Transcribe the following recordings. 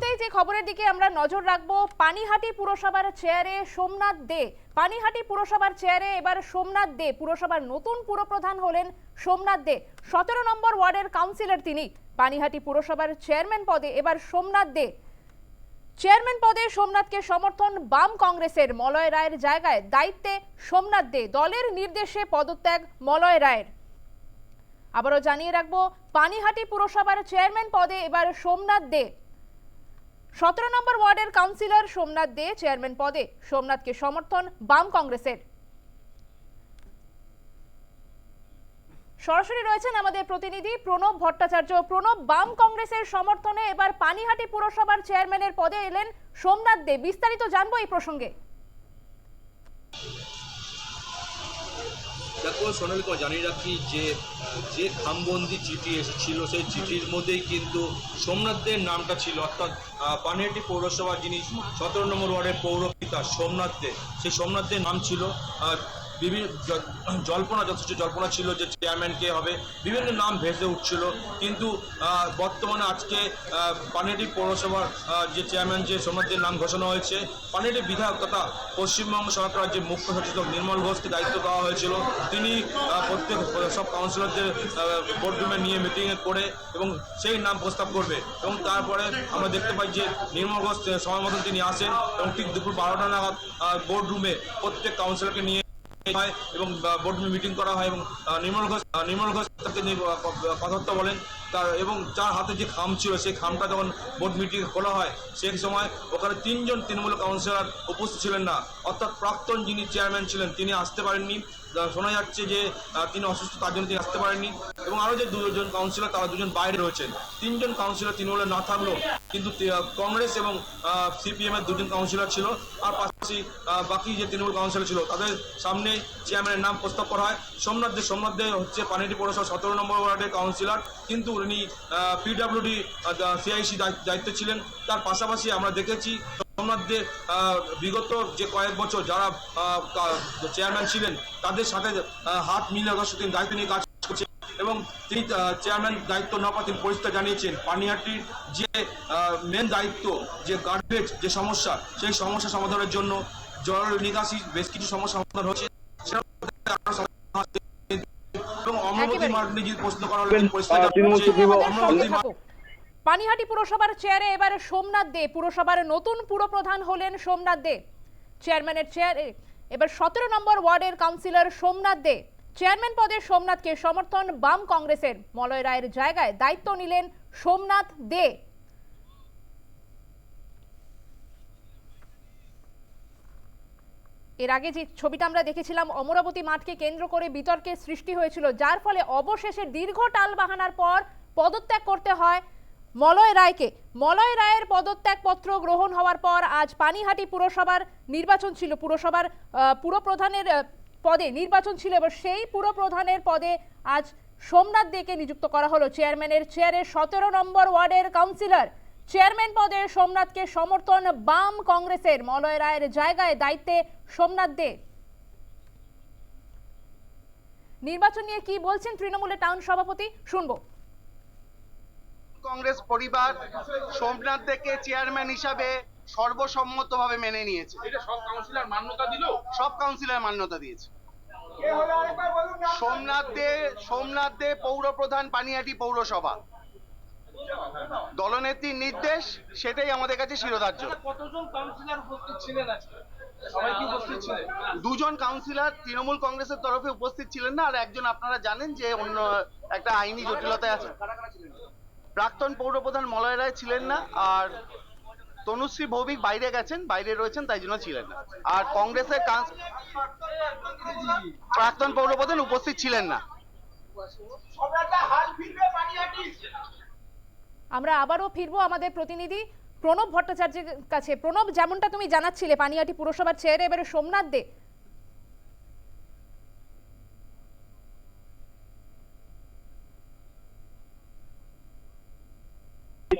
শুরুতেই যে খবরের দিকে আমরা নজর রাখব, পানিহাটি পুরসভার চেয়ারে সোমনাথ দে। পানিহাটি পুরসভার চেয়ারে এবার সোমনাথ দে। পুরসভার নতুন পুরপ্রধান হলেন সোমনাথ দে। সতেরো নম্বর ওয়ার্ডের কাউন্সিলর তিনি। পানিহাটি পুরসভার চেয়ারম্যান পদে এবার সোমনাথ দে। চেয়ারম্যান পদে সোমনাথকে সমর্থন বাম কংগ্রেসের মলয় রায়ের জায়গায়। দায়িত্বে সোমনাথ দে। দলের নির্দেশে পদত্যাগ মলয় রায়ের। আবারও জানিয়ে রাখব, পানিহাটি পুরসভার চেয়ারম্যান পদে এবার সোমনাথ দে। সতেরো নম্বর ওয়ার্ডের কাউন্সিলর সোমনাথ দে চেয়ারম্যান পদে। সোমনাথকে সমর্থন বাম কংগ্রেসের। সরাসরি রয়েছেন আমাদের প্রতিনিধি প্রণব ভট্টাচার্য। প্রণব, বাম কংগ্রেসের সমর্থনে এবার পানিহাটি পুরসভার চেয়ারম্যানের পদে এলেন সোমনাথ দে। বিস্তারিত জানব এই প্রসঙ্গে। দেখো জানিয়ে রাখি যে যে খামবন্দি চিঠি এসেছিল সেই চিঠির মধ্যেই কিন্তু সোমনাথদের নামটা ছিল। অর্থাৎ পানিহাটি পৌরসভা যিনি সতেরো নম্বর ওয়ার্ডের পৌরপিতা সোমনাথ দে সেই সোমনাথদের নাম ছিল। আহ, বিভিন্ন জল্পনা যথেষ্ট জল্পনা ছিল যে চেয়ারম্যান কে হবে। বিভিন্ন নাম ভেসে উঠছিল। কিন্তু বর্তমানে আজকে আহ, পানিহাটি পৌরসভার যে চেয়ারম্যান যে সোমনাথদের নাম ঘোষণা হয়েছে পানিহাটি বিধায়ক তথা পশ্চিমবঙ্গ সরকার রাজ্যের মুখ্য সচেতক নির্মল ঘোষকে দায়িত্ব দেওয়া হয়েছিল। তিনি প্রত্যেক সব কাউন্সিলরদের বোর্ডরুমে নিয়ে মিটিংয়ে করে এবং সেই নাম প্রস্তাব করবে। এবং তারপরে আমরা দেখতে পাই যে নির্মল ঘোষ সময় মতন তিনি আসেন এবং ঠিক দুপুর বারোটা নাগাদ বোর্ডরুমে প্রত্যেক কাউন্সিলরকে নিয়ে হয় এবং বোর্ড মিটিং করা হয় এবং নির্মল ঘোষ নির্মল ঘোষ কথাবার্তা বলেন। তার এবং যার হাতে যে খাম ছিল, সেই খামটা যখন বোর্ড মিটিং খোলা হয়, সেই সময় ওখানে তিনজন তৃণমূল কাউন্সিলর উপস্থিত ছিলেন না। অর্থাৎ প্রাক্তন যিনি চেয়ারম্যান ছিলেন, তিনি আসতে পারেননি। শোনা যাচ্ছে যে তিনি অসুস্থ, তার জন্য তিনি আসতে পারেননি। এবং আরও যে দুজন কাউন্সিলর তারা দুজন বাইরে রয়েছেন। তিনজন কাউন্সিলর তৃণমূলে না থাকলেও কিন্তু কংগ্রেস এবং সিপিএমের দুজন কাউন্সিলর ছিল। আর পাশাপাশি বাকি যে তৃণমূল কাউন্সিলর ছিল, তাদের সামনে চেয়ারম্যানের নাম প্রস্তাব করা হয়। সোমনাথ দে সোমনাথ দে হচ্ছে পানিহাটি পৌরসভা সতেরো নম্বর ওয়ার্ডের কাউন্সিলর কিন্তু উনি পিডাব্লিউডি সিআইসি দায়িত্বে ছিলেন। তার পাশাপাশি আমরা দেখেছি সোমনাথ দে আহ, বিগত যে কয়েক বছর যারা চেয়ারম্যান ছিলেন তাদের সাথে হাত মিলে সাথে তিনি দায়িত্ব নিয়ে কাজ করছেন এবং তিনি চেয়ারম্যান দায়িত্ব না পাওয়া তিনি পরিষ্কার জানিয়েছেন। পানিহাটির যে মেন দায়িত্ব যে গার্বেজ যে সমস্যা সেই সমস্যা সমাধানের জন্য জল নিকাশি বেশ কিছু সমস্যা সমাধান হচ্ছে পানিহাটি পুরসভার চেয়ারে এবারে সোমনাথ দে পুরসভার নতুন পুরপ্রধান হলেন সোমনাথ দে। চেয়ারম্যানের চেয়ারে এবার সতেরো নম্বর ওয়ার্ডের কাউন্সিলর সোমনাথ দে। চেয়ারম্যান পদে সোমনাথকে সমর্থন বাম কংগ্রেসের। মলয় রায়ের জায়গায় দায়িত্ব নিলেন সোমনাথ দে। এর আগে যে ছবিটা আমরা দেখেছিলাম, অমরাবতী মাঠকে কেন্দ্র করে বিতর্কের সৃষ্টি হয়েছিল, যার ফলে অবশেষে দীর্ঘ টাল বাহানার পর পদত্যাগ করতে হয় মলয় রায়কে। মলয় রায়ের পদত্যাগ পত্র গ্রহণ হওয়ার পর আজ পানিহাটি পুরসভার নির্বাচন ছিল। পুরসভার পুরপ্রধানের পদে নির্বাচন ছিল এবং সেই পুরপ্রধানের পদে আজ সোমনাথ দেকে নিযুক্ত করা হলো। চেয়ারম্যানের চেয়ারে সতেরো নম্বর ওয়ার্ডের কাউন্সিলর চেয়ারম্যান পদে সোমনাথকে সমর্থন বাম কংগ্রেসের। মলয় রায়ের জায়গায় দায়িত্বে সোমনাথ দে। নির্বাচন নিয়ে কি বলছেন তৃণমূলের টাউন সভাপতি? শুনব। কংগ্রেস পরিবার সোমনাথ থেকে চেয়ারম্যান হিসাবে সর্বসম্মতভাবে মেনে নিয়েছে। সব কাউন্সিলর মান্যতা দিল? সব কাউন্সিলর মান্যতা দিয়েছে। সোমনাথ দে সোমনাথ দে পৌর প্রধান পানিহাটি পৌরসভা। দলনেত্রীর নির্দেশ সেটাই আমাদের কাছে শিরোধার্য। কতজন কাউন্সিলর উপস্থিত ছিলেন আজকে? সবাই কি উপস্থিত ছিলেন? দুজন কাউন্সিলর তৃণমূল কংগ্রেসের তরফে উপস্থিত ছিলেন না আর একজন আপনারা জানেন যে অন্য একটা আইনি জটিলতায় আছে। প্রাক্তন পৌরপ্রধান মলয় রায় ছিলেন না আর তনুশ্রী ভৌমিক বাইরে গেছেন বাইরে রয়েছেন তাই জন্য ছিলেন না। আর কংগ্রেসের প্রাক্তন পৌরপ্রধান উপস্থিত ছিলেন না। আমরা আবারও ফিরবো আমাদের প্রতিনিধি প্রণব ভট্টাচার্যের কাছে। প্রণব, যেমনটা তুমি জানাচ্ছিলে, পানিয়াটি পুরসভার চেয়ারে, এবারে সোমনাথ দে।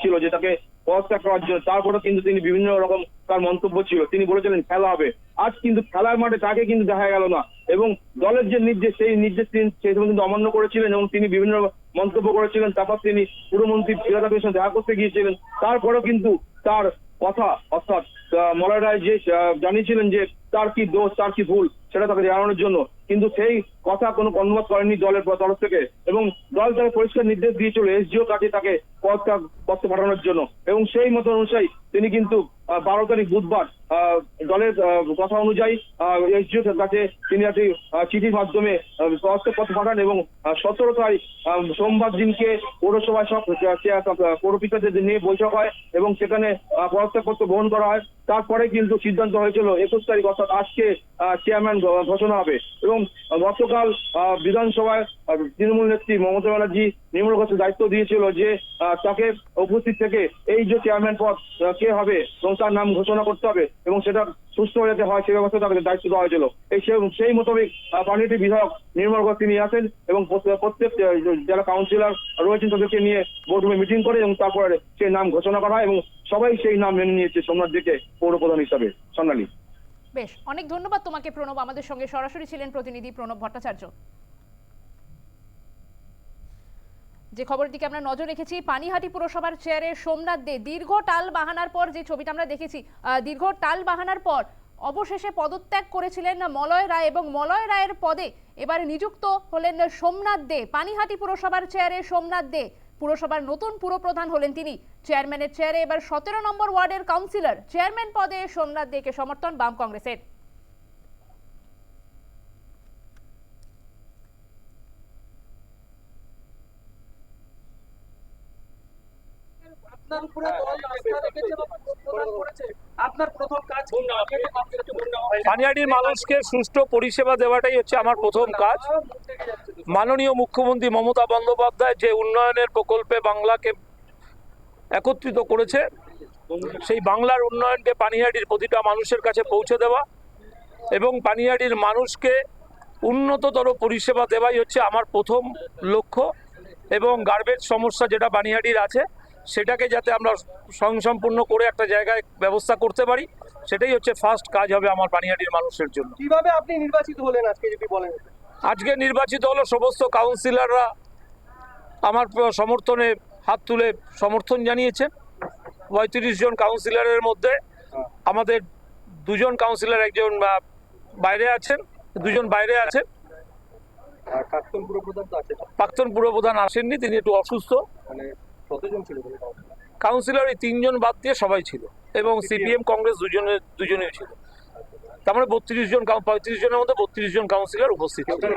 ছিল যেটাকে করার জন্য। তারপরে কিন্তু তিনি বিভিন্ন রকম তার মন্তব্য ছিল। তিনি বলেছিলেন, খেলা হবে। আজ কিন্তু খেলার মাঠে তাকে কিন্তু দেখা গেল না। এবং দলের যে নির্দেশ, সেই নির্দেশ তিনি সেই সময় কিন্তু অমান্য করেছিলেন এবং তিনি বিভিন্ন মন্তব্য করেছিলেন। তারপর তিনি পুরমন্ত্রী ফিরাদাবের সঙ্গে দেখা করতে গিয়েছিলেন। তারপরেও কিন্তু তার কথা, অর্থাৎ মলয় রায় যে জানিয়েছিলেন যে তার কি দোষ তার কি ভুল সেটা তাকে জানানোর জন্য। কিন্তু সেই কথা কোনো কর্মবাদ করেনি দলের তরফ থেকে। এবং দল তাকে পরিষ্কার নির্দেশ দিয়েছিল এসডিও কাছে তাকে পদ পত্র পাঠানোর জন্য। এবং সেই মত অনুযায়ী তিনি কিন্তু বারো তারিখ বুধবার দলের কথা অনুযায়ী এসডিও কাছে তিনি একটি চিঠির মাধ্যমে পত্র পাঠান এবং সতেরো তারিখ সোমবার দিনকে পৌরসভায় সব পৌরপিতাদের নিয়ে বৈঠক হয় এবং সেখানে আহ, পদত্যাগ পত্র গ্রহণ করা হয়। তারপরে কিন্তু সিদ্ধান্ত হয়েছিল একুশ তারিখ অর্থাৎ আজকে চেয়ারম্যান ঘোষণা হবে। এবং গতকাল বিধানসভায় তৃণমূল নেত্রী মমতা ব্যানার্জি নির্মল ঘোষের দায়িত্ব দিয়েছিল যে তাকে উপস্থিত থেকে এই যে চেয়ারম্যান পদ কে হবে এবং তার নাম ঘোষণা করতে হবে এবং সেটা সুস্থ হয়ে যাতে হয় সে ব্যবস্থা তাকে দায়িত্ব দেওয়া হয়েছিল। এই সেই মোতাবেক পানিটি বিধায়ক নির্মল ঘোষ তিনি আসেন এবং প্রত্যেক প্রত্যেক, যারা কাউন্সিলর রয়েছেন তাদেরকে নিয়ে বোর্ডরুমে মিটিং করে এবং তারপরে সেই নাম ঘোষণা করা হয় এবং সবাই সেই নাম মেনে নিয়েছে সোমনাথ দিকে পৌর প্রধান হিসাবে। সোনালী। বেশ অনেক ধন্যবাদ তোমাকে প্রণব। আমাদের সঙ্গে সরাসরি ছিলেন প্রতিনিধি প্রণব ভট্টাচার্য। যে খবরের দিকে আমরা নজর রেখেছি, পানিহাটি পুরসভার চেয়ারে সোমনাথ দে, দীর্ঘ টাল বাহানার পর যে ছবিটা আমরা দেখেছি দীর্ঘ টাল বাহানার পর অবশেষে পদত্যাগ করেছিলেন মলয় রায় এবং মলয় রায়ের পদে এবার নিযুক্ত হলেন সোমনাথ দে, পানিহাটি পুরসভার চেয়ারে সোমনাথ দে, পুরসভার নতুন পুরপ্রধান হলেন তিনি। চেয়ারম্যানের চেয়ারে এবার সতেরো নম্বর ওয়ার্ডের কাউন্সিলর, চেয়ারম্যান পদে সোমনাথ দেকে সমর্থন বাম কংগ্রেসের। আপনার উপরে আস্থা রেখেছে প্রদান করেছে আপনার প্রথম কাজ কি? মানুষকে পানিহাটির মানুষকে সুষ্ঠু পরিষেবা দেওয়াটাই হচ্ছে আমার প্রথম কাজ। মাননীয় মুখ্যমন্ত্রী মমতা বন্দ্যোপাধ্যায় যে উন্নয়নের প্রকল্পে বাংলাকে একত্রিত করেছে সেই বাংলার উন্নয়নকে পানিহাটির প্রতিটা মানুষের কাছে পৌঁছে দেওয়া এবং পানিহাটির মানুষকে উন্নততর পরিষেবা দেওয়াই হচ্ছে আমার প্রথম লক্ষ্য এবং গার্বেজ সমস্যা যেটা পানিহাটির আছে সেটাকে যাতে আমরা স্বয়ংসম্পূর্ণ করে একটা জায়গায় ব্যবস্থা করতে পারি সেটাই হচ্ছে ফার্স্ট কাজ হবে আমার পানিহাটির মানুষের জন্য। কীভাবে আপনি নির্বাচিত হলেন আজকে যদি বলেন? আজকে নির্বাচিত হলো সমস্ত কাউন্সিলররা আমার সমর্থনে হাত তুলে সমর্থন জানিয়েছেন। পঁয়ত্রিশ জন কাউন্সিলরের মধ্যে আমাদের দুজন কাউন্সিলর একজন বাইরে আছেন দুজন বাইরে আছেন। প্রাক্তন পুরপ্রধান আসেননি তিনি একটু অসুস্থ। কতজন ছিল কাউন্সিলর। এই তিনজন বাদ দিয়ে সবাই ছিল এবং সিপিএম কংগ্রেস দুজনের দুজনেই ছিল। তার মানে বত্রিশ জন পঁয়ত্রিশ জনের মধ্যে বত্রিশ জন কাউন্সিলর উপস্থিত ছিল।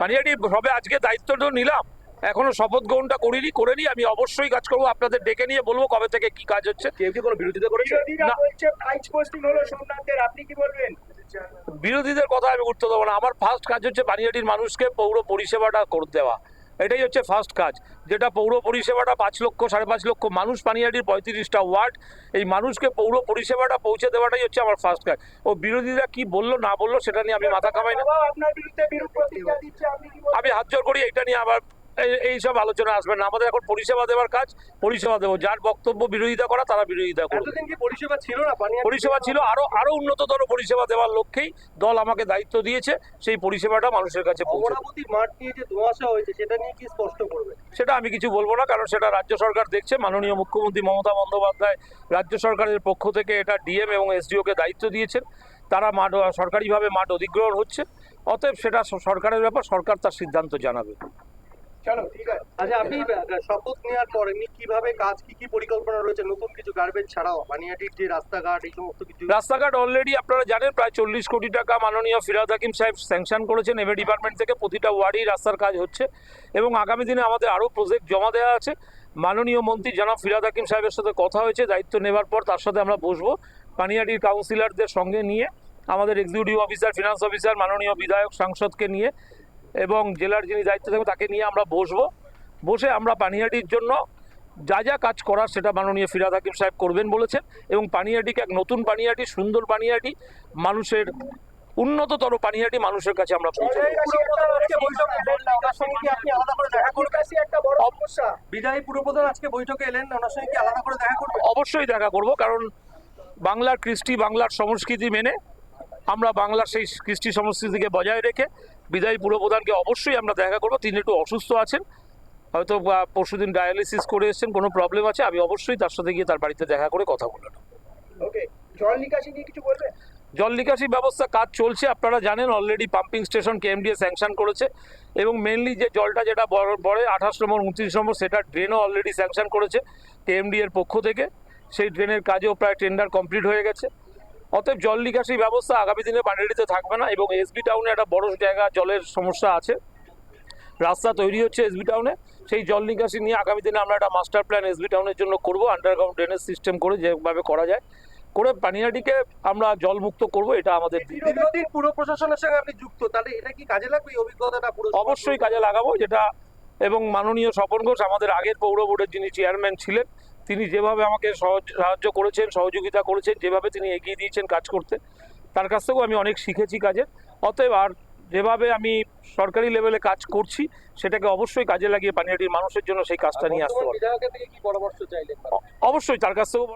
পানিয়াটি সবে আজকে দায়িত্ব তো নিলাম। এখনও শপথ গ্রহণটা করিনি করে নি আমি অবশ্যই কাজ করব। আপনাদের ডেকে নিয়ে বলব কবে থেকে কি কাজ হচ্ছে। কেউ কি কোনো বিরোধিতা করেছে? না। বলছে প্রাইজ পোস্টিং হলো সোমনাথের। আপনি কি বলবেন? বিরোধীদের কথা আমি উঠতে দেবো না। আমার ফার্স্ট কাজ হচ্ছে পানিয়াটির মানুষকে পৌর পরিষেবাটা করে দেওয়া। এটাই হচ্ছে ফার্স্ট কাজ। যেটা পৌর পরিষেবাটা পাঁচ লক্ষ সাড়ে পাঁচ লক্ষ মানুষ পানিয়াটির পঁয়ত্রিশটা ওয়ার্ড এই মানুষকে পৌর পরিষেবাটা পৌঁছে দেওয়াটাই হচ্ছে আমার ফার্স্ট কাজ। ও বিরোধীরা কি বলল না বলল সেটা নিয়ে আমি মাথা কামাই না। আমি হাত জোর করি এটা নিয়ে আবার এই- সব আলোচনা আসবে না। আমাদের এখন পরিষেবা দেওয়ার কাজ পরিষেবা দেবো। যার বক্তব্য বিরোধিতা করা তারা বিরোধিতা করবে পরিষেবা ছিল না? পরিষেবা ছিল। আরও আরও উন্নততর পরিষেবা দেওয়ার লক্ষ্যেই দল আমাকে দায়িত্ব দিয়েছে। সেই পরিষেবাটা মানুষের কাছে অমরাবতী মাঠ নিয়ে যে ধোঁয়াশা হয়েছে সেটা নিয়ে কি স্পষ্ট করবে? সেটা আমি কিছু বলব না কারণ সেটা রাজ্য সরকার দেখছে। মাননীয় মুখ্যমন্ত্রী মমতা বন্দ্যোপাধ্যায় রাজ্য সরকারের পক্ষ থেকে এটা ডিএম এবং এসডিওকে দায়িত্ব দিয়েছেন। তারা মাঠ সরকারিভাবে মাঠ অধিগ্রহণ হচ্ছে। অতএব সেটা সরকারের ব্যাপার সরকার তার সিদ্ধান্ত জানাবে। চলো ঠিক আছে। আচ্ছা আপনি শপথ নেওয়ার পর এমনি কীভাবে কাজ কি কি পরিকল্পনা রয়েছে? নতুন কিছু গার্বেজ ছাড়াও পানিয়াটির যে রাস্তাঘাট এই সমস্ত কিছু? রাস্তাঘাট অলরেডি আপনারা জানেন প্রায় চল্লিশ কোটি টাকা মাননীয় ফিরাদ হাকিম সাহেব স্যাংশন করেছেন। এমএ ডিপার্টমেন্ট থেকে প্রতিটা ওয়ার্ডেই রাস্তার কাজ হচ্ছে এবং আগামী দিনে আমাদের আরও প্রজেক্ট জমা দেওয়া আছে। মাননীয় মন্ত্রী জনাব ফিরাদ হাকিম সাহেবের সাথে কথা হয়েছে দায়িত্ব নেবার পর তার সাথে আমরা বসবো। পানিয়াটির কাউন্সিলরদের সঙ্গে নিয়ে আমাদের এক্সিকিউটিভ অফিসার ফিনান্স অফিসার মাননীয় বিধায়ক সাংসদকে নিয়ে এবং জেলার যিনি দায়িত্ব থাকবেন তাকে নিয়ে আমরা বসবো। বসে আমরা পানিহাটির জন্য যা যা কাজ করার সেটা মাননীয় ফিরাদ হাকিম সাহেব করবেন বলেছেন এবং পানিহাটিকে এক নতুন পানিহাটি সুন্দর পানিহাটি মানুষের উন্নততর পানিহাটি মানুষের কাছে আমরা আজকে বৈঠকে এলেন ওনার সঙ্গে আপনি আলাদা করে দেখা করবেন? একটা বড় সমস্যা বিদায়ী পুরপ্রধান আজকে বৈঠকে এলেন ওনার সঙ্গে কি আলাদা করে দেখা করবেন? অবশ্যই দেখা করব কারণ বাংলার কৃষ্টি বাংলার সংস্কৃতি মেনে আমরা বাংলার সেই কৃষ্টি সংস্কৃতিকে বজায় রেখে বিদায়ী পুরপ্রধানকে অবশ্যই আমরা দেখা করব। তিনি একটু অসুস্থ আছেন। হয়তো পরশু দিন ডায়ালিসিস করে এসেছেন কোনো প্রবলেম আছে আমি অবশ্যই তার সাথে গিয়ে তার বাড়িতে দেখা করে কথা বলে জল নিকাশি নিয়ে কিছু বলবে? জল নিকাশি ব্যবস্থা কাজ চলছে আপনারা জানেন already pumping station KMDA sanction করেছে এবং মেনলি যে জলটা যেটা বড়- বড়ে আঠাশ নম্বর উনত্রিশ নম্বর সেটা ড্রেনও অলরেডি স্যাংশন করেছে কেএমডি এর পক্ষ থেকে। সেই ড্রেনের কাজেও প্রায় টেন্ডার কমপ্লিট হয়ে গেছে। অতএব জল নিকাশি ব্যবস্থা আগামী দিনে বানেডিতে থাকবে না এবং এসবি টাউনে একটা বড় জায়গা জলের সমস্যা আছে। রাস্তা তৈরি হচ্ছে এসবি টাউনে সেই জল নিকাশি নিয়ে আগামী দিনে আমরা একটা মাস্টার প্ল্যান এসবি টাউনের জন্য করব আন্ডারগ্রাউন্ড ড্রেনেজ সিস্টেম করে যেভাবে করা যায়। করে পানিহাটিকে আমরা জলমুক্ত করব এটা আমাদের। দীর্ঘদিন পুরো প্রশাসনের সঙ্গে আপনি যুক্ত তাহলে এটা কি কাজে লাগবে এই অভিজ্ঞতাটা পুরো অবশ্যই কাজে লাগাবো যেটা এবং মাননীয় স্বপন ঘোষ আমাদের আগের পৌর বোর্ডের যিনি চেয়ারম্যান ছিলেন তিনি যেভাবে আমাকে সহজ সাহায্য করেছেন সহযোগিতা করেছেন যেভাবে তিনি এগিয়ে দিয়েছেন কাজ করতে তার কাছ থেকেও আমি অনেক শিখেছি কাজের। অতএব আর যেভাবে আমি সরকারি লেভেলে কাজ করছি সেটাকে অবশ্যই কাজে লাগিয়ে পানিহাটির মানুষের জন্য সেই কাজটা নিয়ে আসতে পারব। অবশ্যই তার কাছ থেকেও